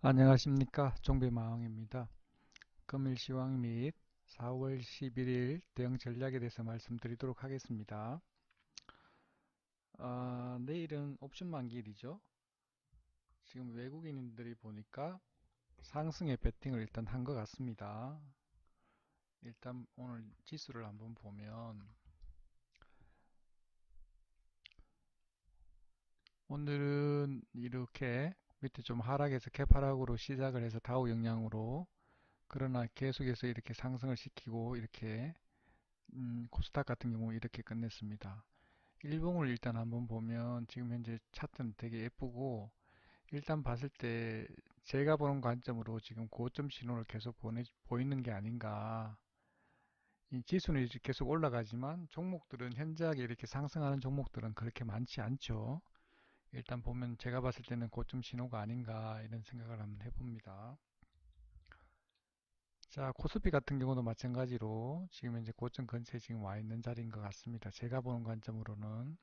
안녕하십니까 종배마왕입니다. 금일 시황 및 4월 11일 대응 전략에 대해서 말씀드리도록 하겠습니다. 아, 내일은 옵션 만기일이죠. 지금 외국인들이 보니까 상승의 배팅을 일단 한 것 같습니다. 일단 오늘 지수를 한번 보면 오늘은 이렇게 밑에 좀 하락해서 개파락으로 시작을 해서 다우 영향으로 그러나 계속해서 이렇게 상승을 시키고 이렇게 음, 코스닥 같은 경우 이렇게 끝냈습니다. 일봉을 일단 한번 보면 지금 현재 차트는 되게 예쁘고 일단 봤을 때 제가 보는 관점으로 지금 고점 신호를 계속 보내, 보이는 게 아닌가 이 지수는 이제 계속 올라가지만 종목들은 현저하게 이렇게 상승하는 종목들은 그렇게 많지 않죠. 일단 보면 제가 봤을 때는 고점 신호가 아닌가 이런 생각을 한번 해봅니다. 자, 코스피 같은 경우도 마찬가지로 지금 현재 고점 근처에 지금 와 있는 자리인 것 같습니다. 제가 보는 관점으로는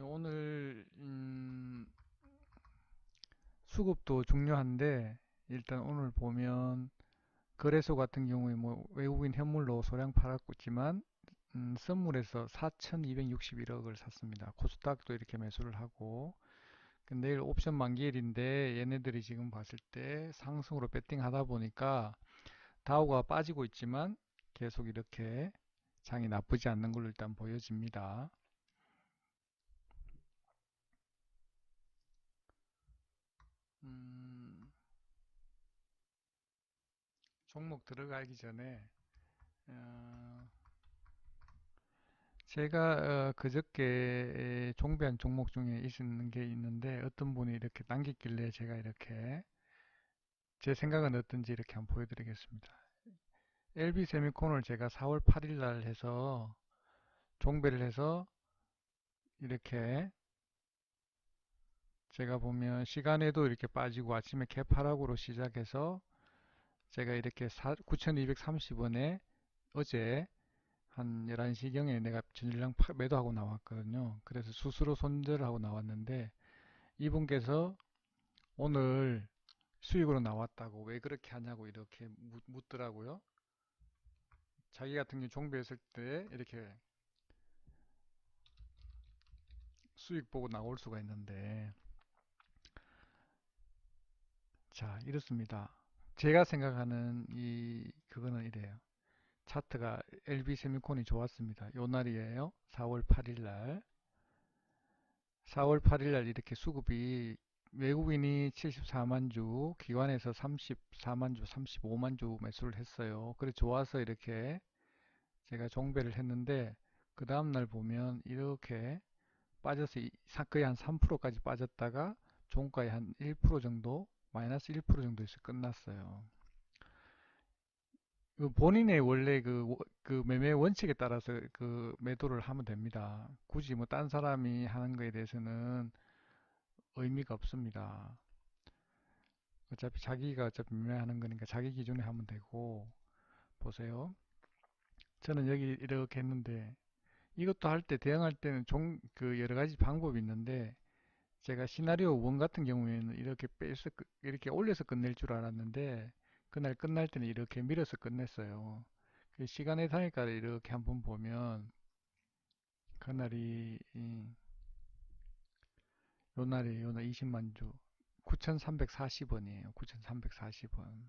오늘 음, 수급도 중요한데 일단 오늘 보면 거래소 같은 경우에 뭐 외국인 현물로 소량 팔았지만 음, 선물에서 4,261억을 샀습니다. 코스닥도 이렇게 매수를 하고 내일 옵션 만기일인데 얘네들이 지금 봤을 때 상승으로 배팅 하다 보니까 다우가 빠지고 있지만 계속 이렇게 장이 나쁘지 않는 걸로 일단 보여집니다. 음, 종목 들어가기 전에 어, 제가 어, 그저께 종배한 종목 중에 있는 게 있는데 어떤 분이 이렇게 남겼길래 제가 이렇게 제 생각은 어떤지 이렇게 한번 보여드리겠습니다. LB 세미콘을 제가 4월 8일 날 해서 종배를 해서 이렇게 제가 보면 시간에도 이렇게 빠지고 아침에 개파락으로 시작해서 제가 이렇게 9,230원에 어제 한 11시경에 내가 전일량 매도하고 나왔거든요. 그래서 스스로 손절을 하고 나왔는데 이분께서 오늘 수익으로 나왔다고 왜 그렇게 하냐고 이렇게 묻더라고요. 자기 같은 경우 종배했을 때 이렇게 수익 보고 나올 수가 있는데 자 이렇습니다. 제가 생각하는 이 그거는 이래요. 차트가 LB 세미콘이 좋았습니다. 요 날이에요. 4월 8일 날. 4월 8일 날 이렇게 수급이 외국인이 74만 주, 기관에서 34만 주, 35만 주 매수를 했어요. 그래 좋아서 이렇게 제가 종배를 했는데 그 다음 날 보면 이렇게 빠져서 거의 한 3%까지 빠졌다가 종가에 한 1% 정도, 마이너스 1% 정도에서 끝났어요. 그 본인의 원래 그, 그 매매 원칙에 따라서 그 매도를 하면 됩니다. 굳이 뭐 딴 사람이 하는 거에 대해서는 의미가 없습니다. 어차피 자기가 어차피 매매하는 거니까 자기 기준에 하면 되고 보세요. 저는 여기 이렇게 했는데 이것도 할 때 대응할 때는 종 그 여러 가지 방법이 있는데 제가 시나리오 1 같은 경우에는 이렇게 빼서 이렇게 올려서 끝낼 줄 알았는데 그날 끝날 때는 이렇게 밀어서 끝냈어요. 그 시간의 단위가를 이렇게 한번 보면 그날이 요 날이 요날 20만 주 9,340원이에요. 9,340원.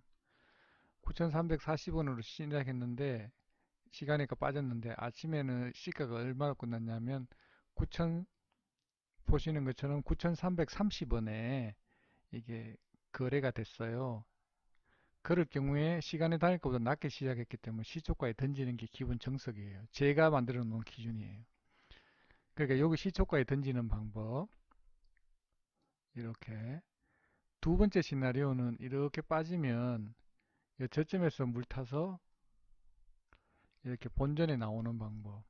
9,340원으로 시작했는데 시간이가 빠졌는데 아침에는 시가가 얼마로 끝났냐면 9,000 보시는 것처럼 9,330원에 이게 거래가 됐어요. 그럴 경우에 시간의 단위가보다 낮게 시작했기 때문에 시초가에 던지는 게 기본 정석이에요. 제가 만들어 놓은 기준이에요. 그러니까 여기 시초가에 던지는 방법 이렇게 두 번째 시나리오는 이렇게 빠지면 저점에서 물 타서 이렇게 본전에 나오는 방법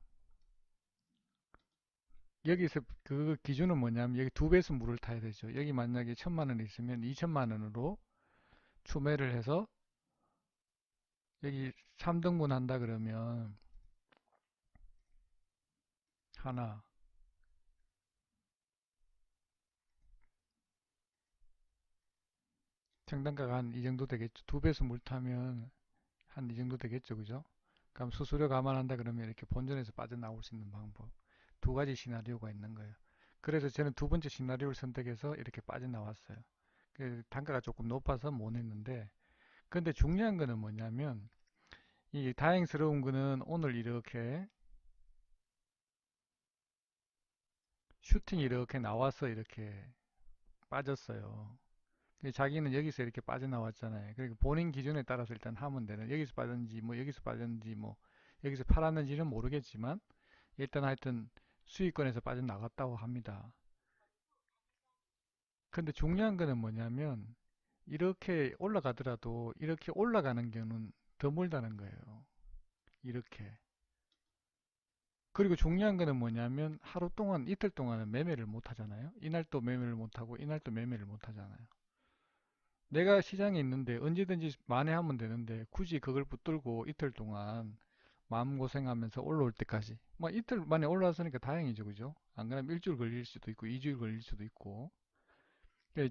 여기서 그 기준은 뭐냐면 여기 두 배수 물을 타야 되죠. 여기 만약에 천만 원 있으면 2천만 원으로 추매를 해서 여기 3등분 한다 그러면 하나 정단가가 한 이 정도 되겠죠. 두 배수 물 타면 한 이 정도 되겠죠. 그죠? 그럼 수수료 감안한다 그러면 이렇게 본전에서 빠져나올 수 있는 방법. 두 가지 시나리오가 있는 거예요. 그래서 저는 두 번째 시나리오를 선택해서 이렇게 빠져나왔어요. 그 단가가 조금 높아서 못 했는데 근데 중요한 거는 뭐냐면 이 다행스러운 거는 오늘 이렇게 슈팅이 이렇게 나와서 이렇게 빠졌어요. 자기는 여기서 이렇게 빠져나왔잖아요. 그러니까 본인 기준에 따라서 일단 하면 되는 여기서 빠졌는지 뭐 여기서 빠졌는지 뭐 여기서 팔았는지는 모르겠지만 일단 하여튼 수익권에서 빠져나갔다고 합니다. 근데 중요한 거는 뭐냐면 이렇게 올라가더라도 이렇게 올라가는 경우는 드물다는 거예요. 이렇게. 그리고 중요한 거는 뭐냐면 하루 동안 이틀 동안은 매매를 못 하잖아요. 이날 또 매매를 못 하고 이날 또 매매를 못 하잖아요. 내가 시장에 있는데 언제든지 만회하면 되는데 굳이 그걸 붙들고 이틀 동안 마음고생하면서 올라올 때까지 뭐 이틀 만에 올라왔으니까 다행이죠 그죠 안 그러면 일주일 걸릴 수도 있고 이주일 걸릴 수도 있고 예,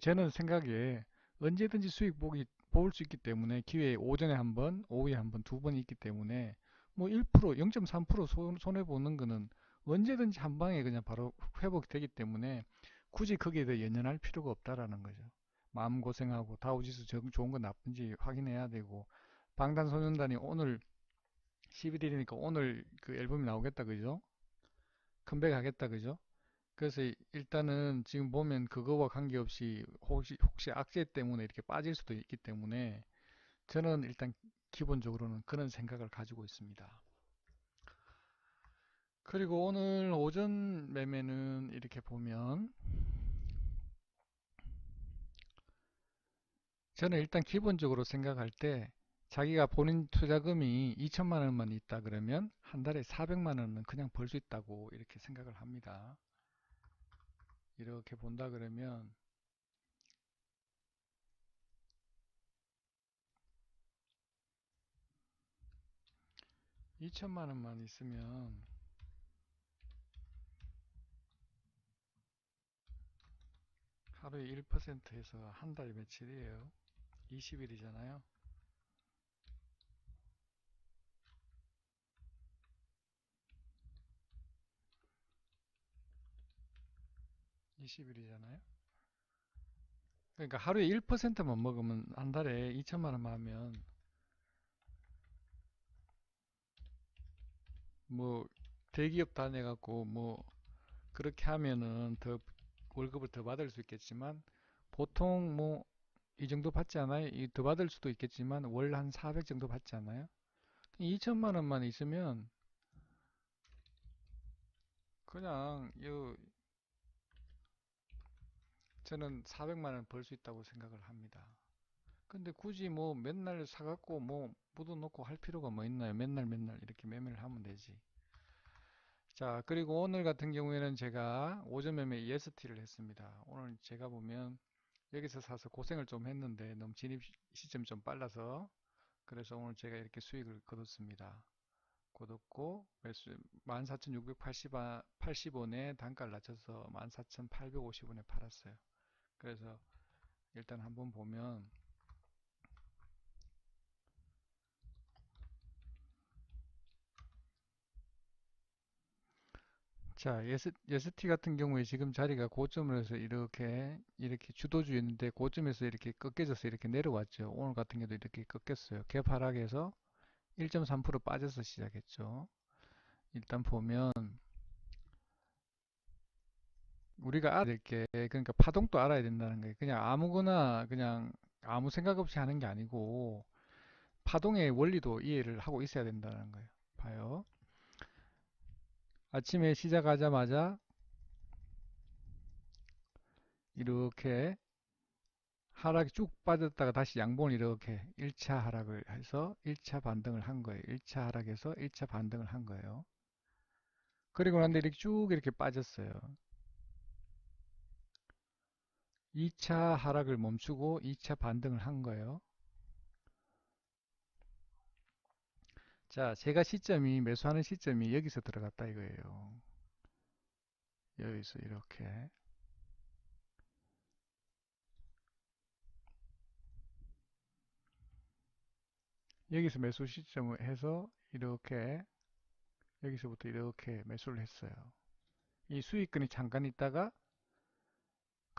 저는 생각에 언제든지 수익 보기 볼수 있기 때문에 기회에 오전에 한 번, 오후에 한 번, 두 번 있기 때문에 뭐 1%, 0.3% 손해 보는 거는 언제든지 한 방에 그냥 바로 회복되기 때문에 굳이 거기에 대해 연연할 필요가 없다라는 거죠. 마음 고생하고 다우지수 좋은 건 나쁜지 확인해야 되고 방탄소년단이 오늘 11일이니까 오늘 그 앨범이 나오겠다 그죠? 컴백하겠다 그죠? 그래서 일단은 지금 보면 그거와 관계없이 혹시 혹시 악재 때문에 이렇게 빠질 수도 있기 때문에 저는 일단 기본적으로는 그런 생각을 가지고 있습니다. 그리고 오늘 오전 매매는 이렇게 보면 저는 일단 기본적으로 생각할 때 자기가 본인 투자금이 2천만 원만 있다 그러면 한 달에 400만 원은 그냥 벌 수 있다고 이렇게 생각을 합니다. 이렇게 본다 그러면 (2천만 원만) 있으면 하루에 1% 해서 한달 며칠이에요 20일이잖아요. 20일이잖아요. 그러니까 하루에 1%만 먹으면 한 달에 2천만 원만 하면 뭐 대기업 다녀갖고 뭐 그렇게 하면은 더 월급을 더 받을 수 있겠지만 보통 뭐 이 정도 받지 않아요? 더 받을 수도 있겠지만 월 한 400 정도 받지 않아요? 2천만 원만 있으면 그냥 이 저는 400만 원 벌 수 있다고 생각을 합니다. 근데 굳이 뭐 맨날 사갖고 뭐 묻어놓고 할 필요가 뭐 있나요? 맨날 맨날 이렇게 매매를 하면 되지. 자, 그리고 오늘 같은 경우에는 제가 오전 매매 EST를 했습니다. 오늘 제가 보면 여기서 사서 고생을 좀 했는데 너무 진입 시점이 좀 빨라서 그래서 오늘 제가 이렇게 수익을 거뒀습니다. 거뒀고 매수 14,680원에 단가를 낮춰서 14,850원에 팔았어요. 그래서 일단 한번 보면 자, 예스, 예스티 같은 경우에 지금 자리가 고점을 해서 이렇게 이렇게 주도주였는데 고점에서 이렇게 꺾여져서 이렇게 내려왔죠. 오늘 같은 경우도 이렇게 꺾였어요. 갭 하락에서 1.3% 빠져서 시작했죠. 일단 보면 우리가 알아야 될 게 그러니까 파동도 알아야 된다는 거예요. 그냥 아무거나 그냥 아무 생각 없이 하는 게 아니고 파동의 원리도 이해를 하고 있어야 된다는 거예요. 봐요. 아침에 시작하자마자 이렇게 하락이 쭉 빠졌다가 다시 양봉을 이렇게 1차 하락을 해서 1차 반등을 한 거예요. 1차 하락에서 1차 반등을 한 거예요. 그리고 난데 이렇게 쭉 이렇게 빠졌어요. 2차 하락을 멈추고 2차 반등을 한 거예요. 자, 제가 시점이 매수하는 시점이 여기서 들어갔다 이거예요. 여기서 이렇게 여기서 매수 시점을 해서 이렇게 여기서부터 이렇게 매수를 했어요. 이 수익권이 잠깐 있다가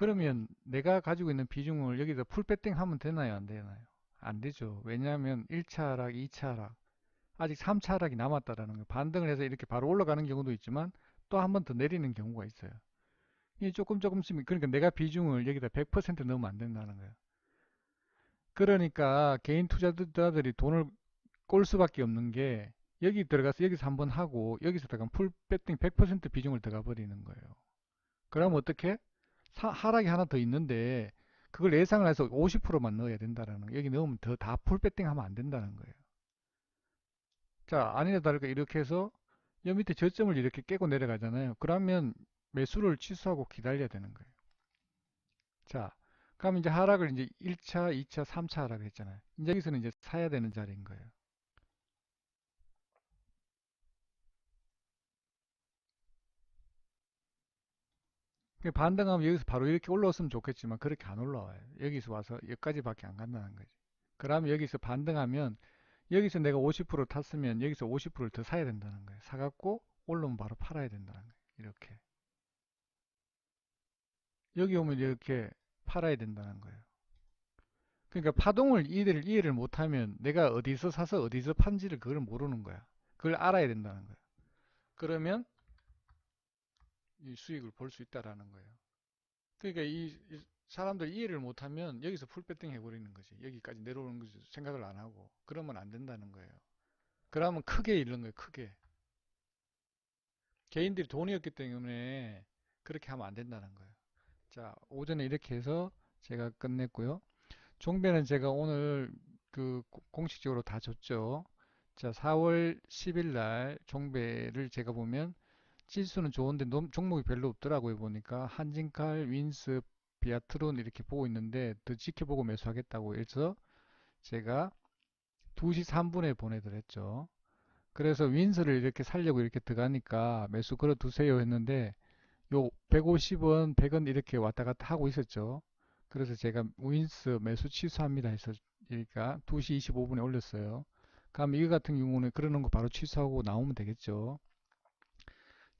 그러면 내가 가지고 있는 비중을 여기서 풀 배팅 하면 되나요? 안 되나요? 안 되죠. 왜냐하면 1차 하락, 2차 하락, 아직 3차 하락이 남았다라는 거예요. 반등을 해서 이렇게 바로 올라가는 경우도 있지만 또 한 번 더 내리는 경우가 있어요. 이 조금 조금씩 그러니까 내가 비중을 여기다 100% 넣으면 안 된다는 거예요. 그러니까 개인 투자자들이 돈을 꼴 수밖에 없는 게 여기 들어가서 여기서 한번 하고 여기서 들어가면 풀 배팅 100% 비중을 들어가 버리는 거예요. 그럼 어떻게? 사- 하락이 하나 더 있는데 그걸 예상을 해서 50%만 넣어야 된다라는 거예요. 여기 넣으면 더 다 풀 배팅 하면 안 된다는 거예요. 자, 아니나 다를까 이렇게 해서 여 밑에 저점을 이렇게 깨고 내려가잖아요. 그러면 매수를 취소하고 기다려야 되는 거예요. 자, 그럼 이제 하락을 이제 1차, 2차, 3차 하락을 했잖아요. 이제 여기서는 이제 사야 되는 자리인 거예요. 반등하면 여기서 바로 이렇게 올라왔으면 좋겠지만 그렇게 안 올라와요. 여기서 와서 여기까지밖에 안 간다는 거지. 그러면 여기서 반등하면 여기서 내가 50% 탔으면 여기서 50%를 더 사야 된다는 거예요. 사갖고 올라오면 바로 팔아야 된다는 거예요. 이렇게. 여기 오면 이렇게 팔아야 된다는 거예요. 그러니까 파동을 이해를, 이해를 못하면 내가 어디서 사서 어디서 판지를 그걸 모르는 거야. 그걸 알아야 된다는 거야. 그러면 이 수익을 볼 수 있다라는 거예요. 그러니까 이, 이 사람들 이해를 못하면 여기서 풀배팅 해버리는 거지. 여기까지 내려오는 거지. 생각을 안 하고. 그러면 안 된다는 거예요. 그러면 크게 잃는 거예요. 크게. 개인들이 돈이 없기 때문에 그렇게 하면 안 된다는 거예요. 자, 오전에 이렇게 해서 제가 끝냈고요. 종배는 제가 오늘 그 고- 공식적으로 다 줬죠. 자, 4월 10일 날 종배를 제가 보면 지수는 좋은데 종목이 별로 없더라고요. 보니까 한진칼, 윈스, 비아트론 이렇게 보고 있는데 더 지켜보고 매수하겠다고 해서 제가 2시 3분에 보내드렸죠. 그래서 윈스를 이렇게 살려고 이렇게 들어가니까 매수 걸어 두세요 했는데 요 150원, 100원 이렇게 왔다 갔다 하고 있었죠. 그래서 제가 윈스 매수 취소합니다 해서 그러니까 2시 25분에 올렸어요. 그럼 이거 같은 경우는 그러는 거 바로 취소하고 나오면 되겠죠.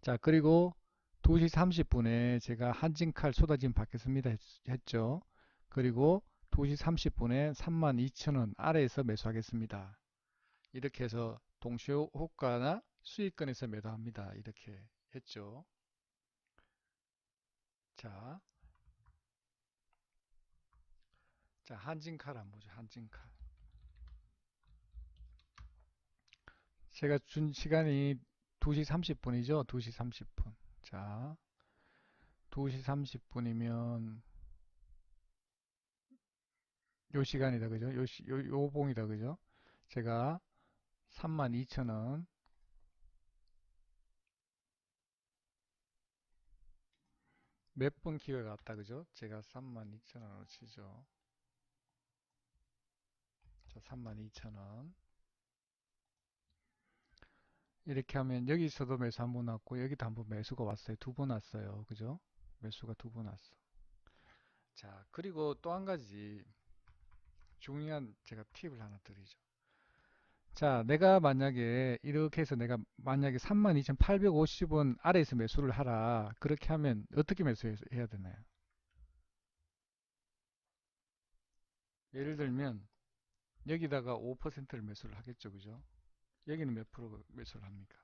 자, 그리고 2시 30분에 제가 한진칼 쏟아짐 받겠습니다 했, 죠 그리고 2시 30분에 32,000원 아래에서 매수하겠습니다. 이렇게 해서 동시에 호가나 수익권에서 매도합니다. 이렇게 했죠. 자, 자 한진칼 한번 보죠. 한진칼. 제가 준 시간이 2시 30분이죠. 2시 30분. 자, 2시 30분이면 요 시간이다. 그죠? 요, 시, 요, 요 봉이다. 그죠? 제가 32,000원 몇 번 기회가 왔다. 그죠? 제가 32,000원으로 치죠. 자, 32,000원. 이렇게 하면 여기서도 매수 한 번 왔고 여기도 한 번 매수가 왔어요. 두 번 왔어요. 그죠? 매수가 두 번 왔어. 자, 그리고 또 한 가지 중요한 제가 팁을 하나 드리죠. 자, 내가 만약에 이렇게 해서 내가 만약에 32,850원 아래에서 매수를 하라. 그렇게 하면 어떻게 매수해야 되나요? 예를 들면 여기다가 5%를 매수를 하겠죠. 그죠? 여기는 몇 프로 매수를 합니까?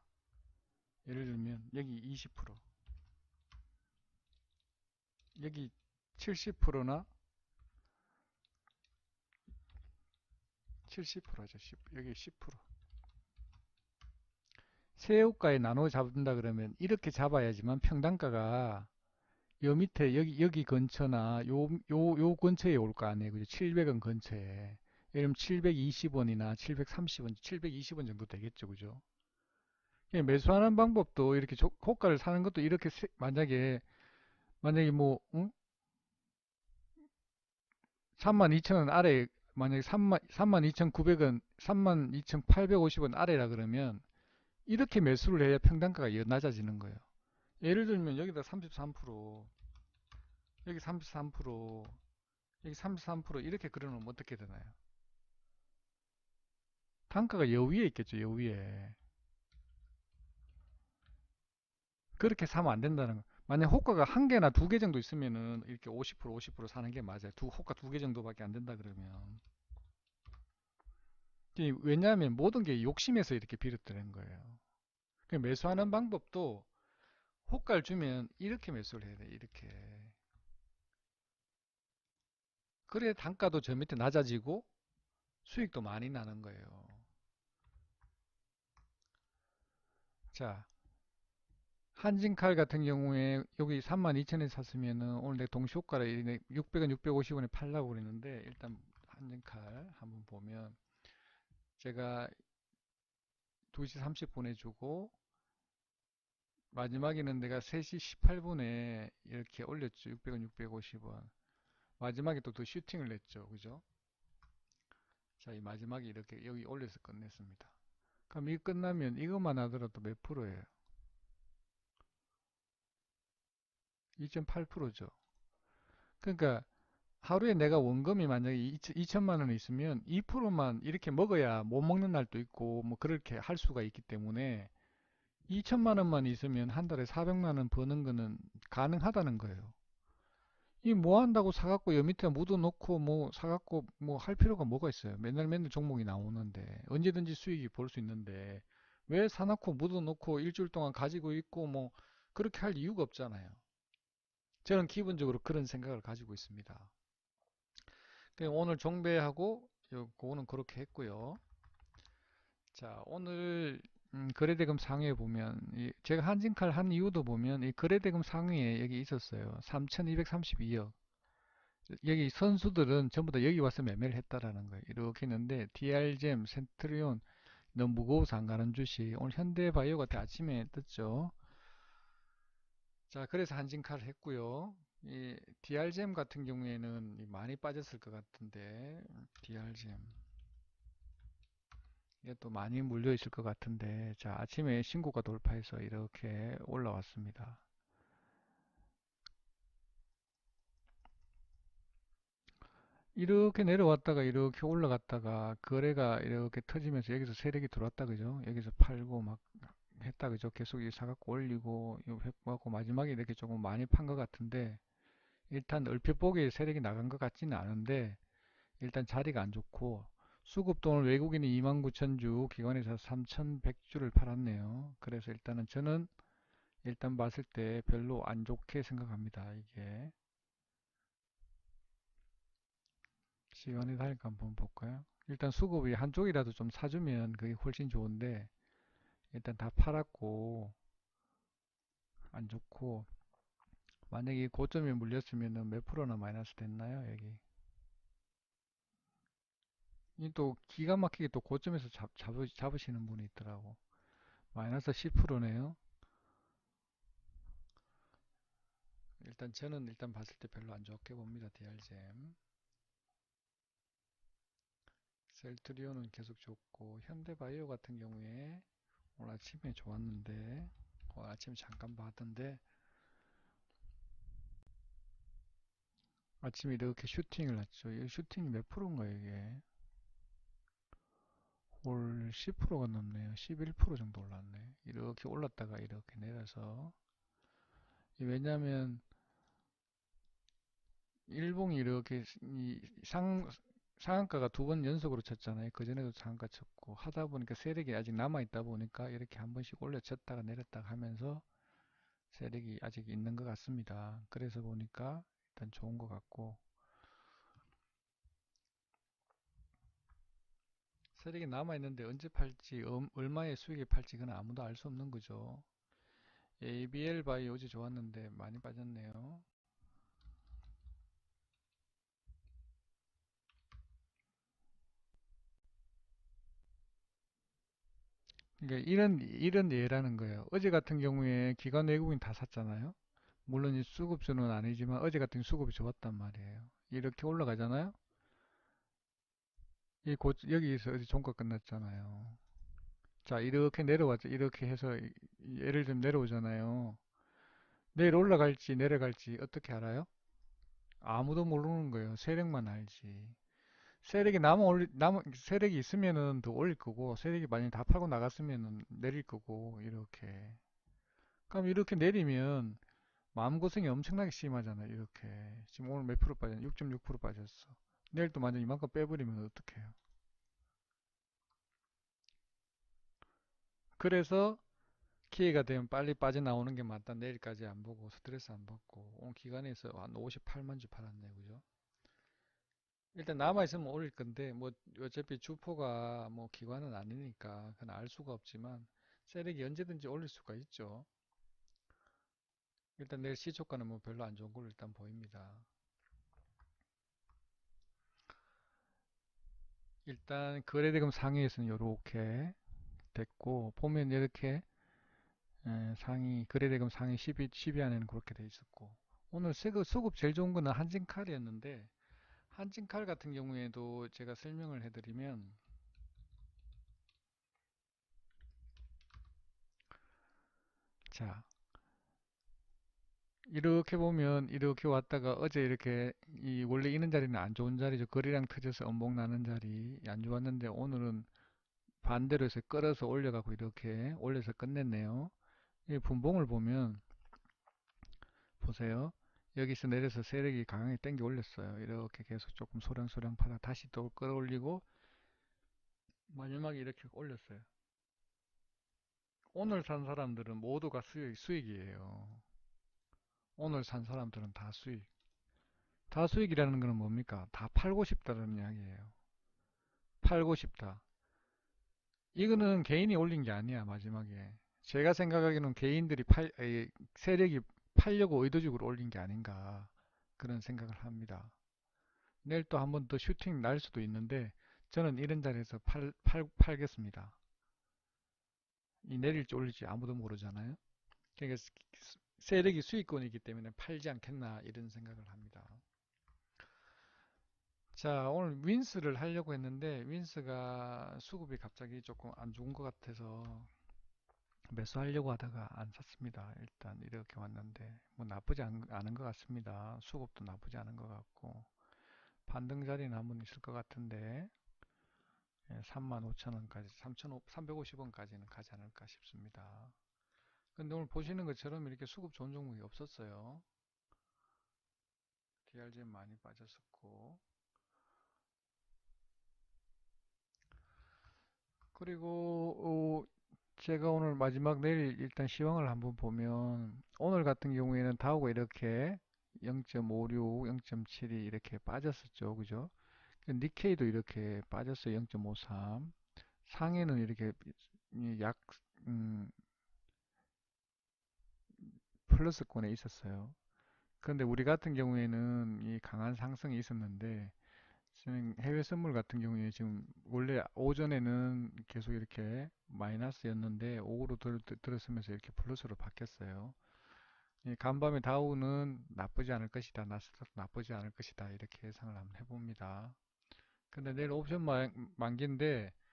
예를 들면 여기 20% 여기 70%나 70%죠. 10, 여기 10%. 세우가에 나눠 잡는다 그러면 이렇게 잡아야지만 평단가가 요 밑에 여기 여기 근처나 요 요 요 근처에 올 거 아니에요. 그죠? 700원 근처에. 예를 들면 720원이나 730원, 720원 정도 되겠죠. 그죠? 예, 매수하는 방법도 이렇게 조- 고가를 사는 것도 이렇게 세- 만약에 만약에 뭐 응? 32,000원 아래 만약에 32,900원, 32,850원 아래라 그러면 이렇게 매수를 해야 평단가가 여- 낮아지는 거예요. 예를 들면 여기다 33%, 여기 33%, 여기 33% 이렇게 그려놓으면 어떻게 되나요? 단가가 여 위에 있겠죠, 여 위에. 그렇게 사면 안 된다는 거. 만약 호가가 한 개나 두 개 정도 있으면은 이렇게 50% 50% 사는 게 맞아요. 두 호가 두 개 정도밖에 안 된다 그러면. 이- 왜냐하면 모든 게 욕심에서 이렇게 비롯되는 거예요. 그 매수하는 방법도 호가를 주면 이렇게 매수를 해야 돼. 이렇게. 그래 단가도 저 밑에 낮아지고 수익도 많이 나는 거예요. 자, 한진칼 같은 경우에 여기 32,000에 샀으면은 오늘 내 동시호가를 600원, 650원에 팔라고 그랬는데 일단 한진칼 한번 보면 제가 2시 30 보내주고 마지막에는 내가 3시 18분에 이렇게 올렸죠. 600원, 650원. 마지막에 또더 슈팅을 냈죠. 그죠? 자, 이 마지막에 이렇게 여기 올려서 끝냈습니다. 그럼 이 끝나면 이것만 하더라도 몇 프로예요? 2.8%죠. 그러니까 하루에 내가 원금이 만약에 2천만 원 있으면 2%만 이렇게 먹어야 못 먹는 날도 있고 뭐 그렇게 할 수가 있기 때문에 2천만 원만 있으면 한 달에 400만 원 버는 거는 가능하다는 거예요. 이 뭐 한다고 사갖고 여 밑에 묻어놓고 뭐 사갖고 뭐 할 필요가 뭐가 있어요. 맨날 맨날 종목이 나오는데 언제든지 수익이 볼 수 있는데 왜 사놓고 묻어놓고 일주일 동안 가지고 있고 뭐 그렇게 할 이유가 없잖아요. 저는 기본적으로 그런 생각을 가지고 있습니다. 그 오늘 종배하고 요거는 그렇게 했고요. 자, 오늘 음, 거래대금 상위에 보면 이 제가 한진칼 한 이유도 보면 이 거래대금 상위에 여기 있었어요. 3,232억. 여기 선수들은 전부 다 여기 와서 매매를 했다라는 거예요. 이렇게 했는데 DRGM, 센트리온 너무 무거워서 안 가는 주식. 오늘 현대바이오가 아침에 떴죠. 자, 그래서 한진칼을 했고요. 이 DRGM 같은 경우에는 많이 빠졌을 것 같은데 DRGM 이게 또 많이 물려 있을 것 같은데 자 아침에 신고가 돌파해서 이렇게 올라왔습니다. 이렇게 내려왔다가 이렇게 올라갔다가 거래가 이렇게 터지면서 여기서 세력이 들어왔다 그죠? 여기서 팔고 막 했다 그죠? 계속 이 사갖고 올리고 이거 했고 마지막에 이렇게 조금 많이 판 것 같은데 일단 얼핏 보기에 세력이 나간 것 같지는 않은데 일단 자리가 안 좋고 수급돈을 외국인이 29,000주 기관에서 3,100주를 팔았네요. 그래서 일단은 저는 일단 봤을 때 별로 안 좋게 생각합니다. 이게 시간이 다니까 한번 볼까요? 일단 수급이 한쪽이라도 좀 사주면 그게 훨씬 좋은데 일단 다 팔았고 안 좋고 만약에 고점에 물렸으면 몇 프로나 마이너스 됐나요? 여기 이 또 기가 막히게 또 고점에서 잡, 잡으, 잡으시는 분이 있더라고 마이너스 10%네요 일단 저는 일단 봤을 때 별로 안 좋게 봅니다 DRGM 셀트리온은 계속 좋고 현대바이오 같은 경우에 오늘 아침에 좋았는데 오늘 아침에 잠깐 봤던데 아침에 이렇게 슈팅을 했죠. 이 슈팅이 몇 프로인가요, 이게? 올 10%가 넘네요. 11% 정도 올랐네. 이렇게 올랐다가 이렇게 내려서 왜냐하면 일봉이 이렇게 상 상한가가 두 번 연속으로 쳤잖아요. 그 전에도 상한가 쳤고 하다 보니까 세력이 아직 남아 있다 보니까 이렇게 한 번씩 올려 쳤다가 내렸다가 하면서 세력이 아직 있는 것 같습니다. 그래서 보니까 일단 좋은 것 같고 세력이 남아있는데 언제 팔지 음, 얼마의 수익에 팔지 그건 아무도 알 수 없는 거죠. ABL 바이 어제 좋았는데 많이 빠졌네요. 그러니까 이런 이런 예라는 거예요. 어제 같은 경우에 기관 외국인 다 샀잖아요. 물론 이 수급주는 아니지만 어제 같은 수급이 좋았단 말이에요. 이렇게 올라가잖아요 이 고, 여기서 어디 종가 끝났잖아요. 자, 이렇게 내려왔죠. 이렇게 해서 예를 들면 내려오잖아요. 내일 올라갈지 내려갈지 어떻게 알아요? 아무도 모르는 거예요. 세력만 알지. 세력이 남아 올리, 남, 세력이 있으면은 더 올릴 거고, 세력이 만약에 다 팔고 나갔으면은 내릴 거고, 이렇게. 그럼 이렇게 내리면 마음고생이 엄청나게 심하잖아요, 이렇게. 지금 오늘 몇 프로 빠졌냐? 6.6% 빠졌어. 내일 또 만약 이만큼 빼버리면 어떡해요? 그래서 기회가 되면 빨리 빠져나오는 게 맞다. 내일까지 안 보고 스트레스 안 받고 오늘 기간에서 한 58만 주 팔았네, 그죠? 일단 남아 있으면 올릴 건데 뭐 어차피 주포가 뭐 기관은 아니니까 그건 알 수가 없지만 세력이 언제든지 올릴 수가 있죠. 일단 내일 시초가는 뭐 별로 안 좋은 걸로 일단 보입니다. 일단 거래대금 상위에서는 이렇게 됐고 보면 이렇게 에, 상위 거래대금 상위 10위, 10위 안에는 그렇게 돼 있었고. 오늘 세금 수급 제일 좋은 거는 한진칼이었는데 한진칼 같은 경우에도 제가 설명을 해드리면 자 이렇게 보면 이렇게 왔다가 어제 이렇게 이 원래 있는 자리는 안 좋은 자리죠. 거리랑 터져서 엄봉 나는 자리 안 좋았는데 오늘은 반대로 해서 끌어서 올려가고 이렇게 올려서 끝냈네요. 이 분봉을 보면 보세요. 여기서 내려서 세력이 강하게 당겨 올렸어요. 이렇게 계속 조금 소량소량 파다 다시 또 끌어올리고 마지막에 이렇게 올렸어요. 오늘 산 사람들은 모두가 수익, 수익이에요 오늘 산 사람들은 다 수익 다 수익이라는 것은 뭡니까 다 팔고 싶다는 이야기예요 팔고 싶다 이거는 개인이 올린 게 아니야 마지막에 제가 생각하기에는 개인들이 팔, 에, 세력이 팔려고 의도적으로 올린 게 아닌가 그런 생각을 합니다. 내일 또 한 번 더 슈팅 날 수도 있는데 저는 이런 자리에서 팔, 팔, 팔겠습니다. 이 내릴지 올릴지 아무도 모르잖아요. 그러니까 세력이 수익권이기 때문에 팔지 않겠나 이런 생각을 합니다. 자 오늘 윈스를 하려고 했는데 윈스가 수급이 갑자기 조금 안 좋은 것 같아서 매수하려고 하다가 안 샀습니다. 일단 이렇게 왔는데 뭐 나쁘지 않, 은것 같습니다. 수급도 나쁘지 않은 것 같고 반등 자리는 한번 있을 것 같은데 예, 35,000원까지 3,350원까지는 가지 않을까 싶습니다. 근데 오늘 보시는 것처럼 이렇게 수급 좋은 종목이 없었어요. DRGM 많이 빠졌었고 그리고 어, 제가 오늘 마지막 내일 일단 시황을 한번 보면 오늘 같은 경우에는 다우가 이렇게 0.56, 0.72 이렇게 빠졌었죠. 그죠? 니케이도 이렇게 빠졌어요. 0.53. 상해는 이렇게 약 음, 플러스권에 있었어요. 그런데 우리 같은 경우에는 이 강한 상승이 있었는데 지금 해외 선물 같은 경우에 지금 원래 오전에는 계속 이렇게 마이너스였는데 오후로 들, 들었으면서 이렇게 플러스로 바뀌었어요. 간밤에 다우는 나쁘지 않을 것이다. 나스닥 나쁘지 않을 것이다. 이렇게 예상을 한번 해봅니다. 근데 내일 옵션 만기인데 아,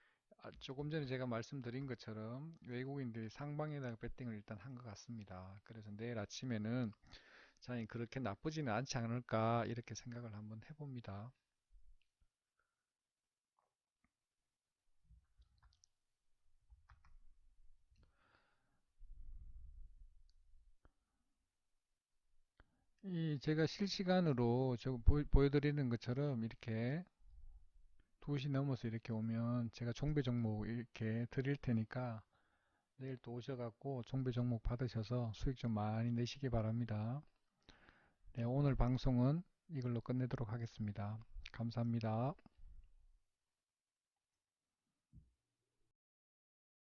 조금 전에 제가 말씀드린 것처럼 외국인들이 상방에다가 배팅을 일단 한 것 같습니다. 그래서 내일 아침에는 장이 그렇게 나쁘지는 않지 않을까 이렇게 생각을 한번 해봅니다. 이 제가 실시간으로 저 보, 여드리는 것처럼 이렇게 2시 넘어서 이렇게 오면 제가 종배 종목 이렇게 드릴 테니까 내일 또 오셔갖고 종배 종목 받으셔서 수익 좀 많이 내시기 바랍니다. 네, 오늘 방송은 이걸로 끝내도록 하겠습니다. 감사합니다.